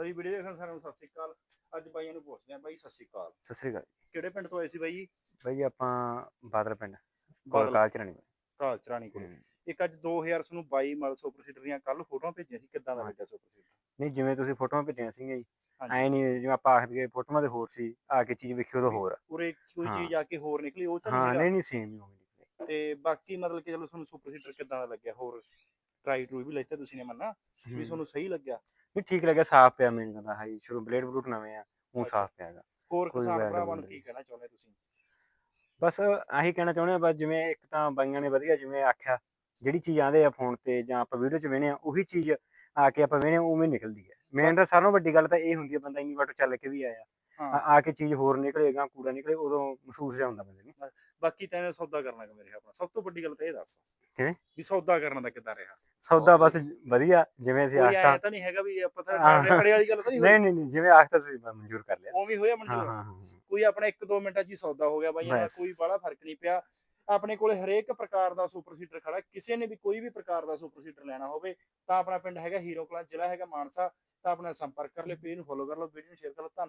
ਜੀ ਵੀਡੀਓ ਦੇਖਣ ਸਾਰਿਆਂ ਨੂੰ ਸਤਿ ਸ਼੍ਰੀ ਅਕਾਲ ਅੱਜ ਬਾਈਆਂ ਨੂੰ ਪੁੱਛਦੇ ਆਂ ਬਾਈ ਸਤਿ ਸ਼੍ਰੀ ਅਕਾਲ ਸਤਿ ਸ੍ਰੀ ਅਕਾਲ ਜੀ। ਕਿਹੜੇ ਪਿੰਡ ਤੋਂ ਆਏ ਸੀ ਬਾਈ ਜੀ ਬਾਈ ਜੀ ਆਪਾਂ ਬਾਦਲ ਪਿੰਡ ਬਾਦਲ। ਕੋਲ ਕਾਲ ਚਰਾਣੀ ਕਾਲ ਚਰਾਣੀ ਕੋਲ ਇੱਕ ਅੱਜ 2000 ਨੂੰ 22 ਮਲ ਸੁਪਰ ਸੀਡਰ ਦੀਆਂ ਕੱਲ ਫੋਟੋਆਂ ਭੇਜੀਆਂ ਸੀ ਕਿੱਦਾਂ ਦਾ ਹਾਂ। ਲੱਗਿਆ ਸੁਪਰ ਨਹੀਂ ਜਿਵੇਂ ਤੁਸੀਂ ਫੋਟੋਆਂ ਭੇਜੀਆਂ ਸੀਗੀਆਂ ਜੀ ਹਾਂਜੀ। ਐ ਨਹੀਂ ਜਿਵੇਂ ਆਪਾਂ ਆਖਦੇ ਫੋਟੋਆਂ ਦੇ ਹੋਰ ਸੀ ਆ ਕੇ ਚੀਜ਼ ਵੇਖੀ ਉਦੋਂ ਹੋਰ ਆ। ਉਰੇ ਕੋਈ ਹਾਂ। ਚੀਜ਼ ਆ ਕੇ ਹੋਰ ਨਿਕਲੀ ਉਹ ਤਾਂ ਹਾਂ ਨਹੀਂ ਨਹੀਂ ਨਹੀਂ ਸੇਮ ਹੀ ਹੋਣੀ। ਤੇ ਬਾਕੀ ਮਤਲਬ ਕਿ ਚਲੋ ਤੁਹਾਨੂੰ ਸੁਪਰ ਸੀਡਰ ਕਿੱਦਾਂ ਦਾ ਲੱਗਿਆ ਹੋਰ ਟਰਾਈ ਟਰੂ ਵੀ ਲੈਤੇ ਤੁਸੀਂ ਨੇ ਮੰਨਾ ਵੀ। ਤੁਹਾਨੂੰ ਸਹੀ ਲੱਗਿਆ। ਨਹੀਂ ਠੀਕ ਲੱਗਿਆ ਸਾਫ਼ ਪਿਆ ਮੈਨੂੰ ਕਹਿੰਦਾ ਹਾਈ ਸ਼ੁਰੂ ਬਲੇਡ ਬਲੂਟ ਨਵੇਂ ਆ ਉਹ। ਸਾਫ਼ ਪਿਆਗਾ। ਹੋਰ ਕਿਸਾਨ ਭਰਾਵਾਂ ਨੂੰ ਕੀ ਕਹਿਣਾ ਚਾਹੁੰਦੇ ਤੁਸੀਂ? ਬਸ ਆਹੀ ਕਹਿਣਾ ਚਾਹੁੰਦੇ ਆ ਬਸ ਜਿਵੇਂ ਇੱਕ ਤਾਂ ਬਾਈਆਂ ਨੇ ਵਧੀਆ ਜਿਵੇਂ ਆਖਿਆ ਜਿਹੜੀ ਚੀਜ਼ ਆਂਦੇ ਆ ਫੋਨ ਤੇ ਜਾਂ ਆਪਾਂ ਵੀਡੀਓ 'ਚ ਵੇਖਦੇ ਆ ਉਹੀ ਚੀਜ਼ ਆ ਕੇ ਆਪਾਂ ਆ ਉਵੇਂ ਨਿਕਲਦੀ ਹੈ ਮੇਨ ਤਾਂ ਸਾਰਿਆਂ ਨਾਲੋਂ ਵੱਡੀ ਗੱਲ ਤਾਂ ਇਹ ਹੁੰਦੀ ਹੈ ਬੰਦਾ ਇੰਨੀ ਵਾਰ ਚੱਲ ਕੇ ਵੀ ਆਇਆ। ਆ ਕੇ ਚੀਜ਼ ਹੋਰ ਨਿਕਲੇਗਾ ਕੂੜਾ ਨਿਕਲੇ ਉਦੋਂ ਮਹਿਸੂਸ ਜਿਹਾ ਹੁੰਦਾ ਬੰਦੇ ਨੂੰ। ਬਾਕੀ ਤੈਨੂੰ ਸੌਦਾ ਕਰਨਾ ਕਿ ਮੇਰੇ ਆਪਣਾ ਸਭ ਤੋਂ ਵੱਡੀ ਗੱਲ ਤਾਂ ਇਹ ਦੱਸ। ਕਿਵੇਂ? ਵੀ ਸੌਦਾ ਕਰਨ ਦਾ ਕਿੱਦਾਂ ਰਿਹਾ? ਸੌਦਾ ਬਸ ਵਧੀਆ ਜਿਵੇਂ ਅਸੀਂ ਕੋਈ ਆਖਤਾ ਆਇਆ ਤਾਂ ਨਹੀਂ ਹੈਗਾ ਵੀ ਆਪਾਂ ਤਾਂ। ਰੇੜੇ ਵਾਲੀ ਗੱਲ ਤਾਂ ਨਹੀਂ ਹੋਈ? ਨਹੀਂ ਨਹੀਂ ਨਹੀਂ ਜਿਵੇਂ ਆਖਤਾ ਸੀ ਮੈਂ ਮਨਜ਼ੂਰ ਕਰ ਲਿਆ। ਉਵੇਂ ਹੋਇਆ ਹਾਂ ਮਨਜ਼ੂਰ ਹਾਂ ਹਾਂ। ਕੋਈ ਆਪਣਾ 1-2 ਮਿੰਟਾਂ 'ਚ ਹੀ ਸੌਦਾ ਹੋ ਗਿਆ ਬਾਈ ਇਹਦਾ ਬਸ। ਕੋਈ ਬੜਾ ਫ਼ਰਕ ਨਹੀਂ ਪਿਆ। ਆਪਣੇ ਕੋਲੇ ਹਰੇਕ ਪ੍ਰਕਾਰ ਦਾ ਸੁਪਰ ਸੀਡਰ ਖੜਾ ਕਿਸੇ ਨੇ ਵੀ ਕੋਈ ਵੀ ਪ੍ਰਕਾਰ ਦਾ ਸੁਪਰ ਸੀਡਰ ਲੈਣਾ ਹੋਵੇ ਤਾਂ ਆਪਣਾ ਪਿੰਡ ਹੈਗਾ ਹੀਰੋ ਕਲਾਂ ਜ਼ਿਲ੍ਹਾ ਹੈਗਾ ਮਾਨਸਾ। ਤਾਂ ਆਪਣਾ ਸੰਪਰਕ ਕਰ ਲਿਓ ਪੇਜ ਨੂੰ ਫੋਲੋ ਕਰ ਲਓ ਵੀਡੀਓ ਨੂੰ ਸ਼ੇਅਰ ਕਰ ਲਓ। ਧੰਨਵਾਦ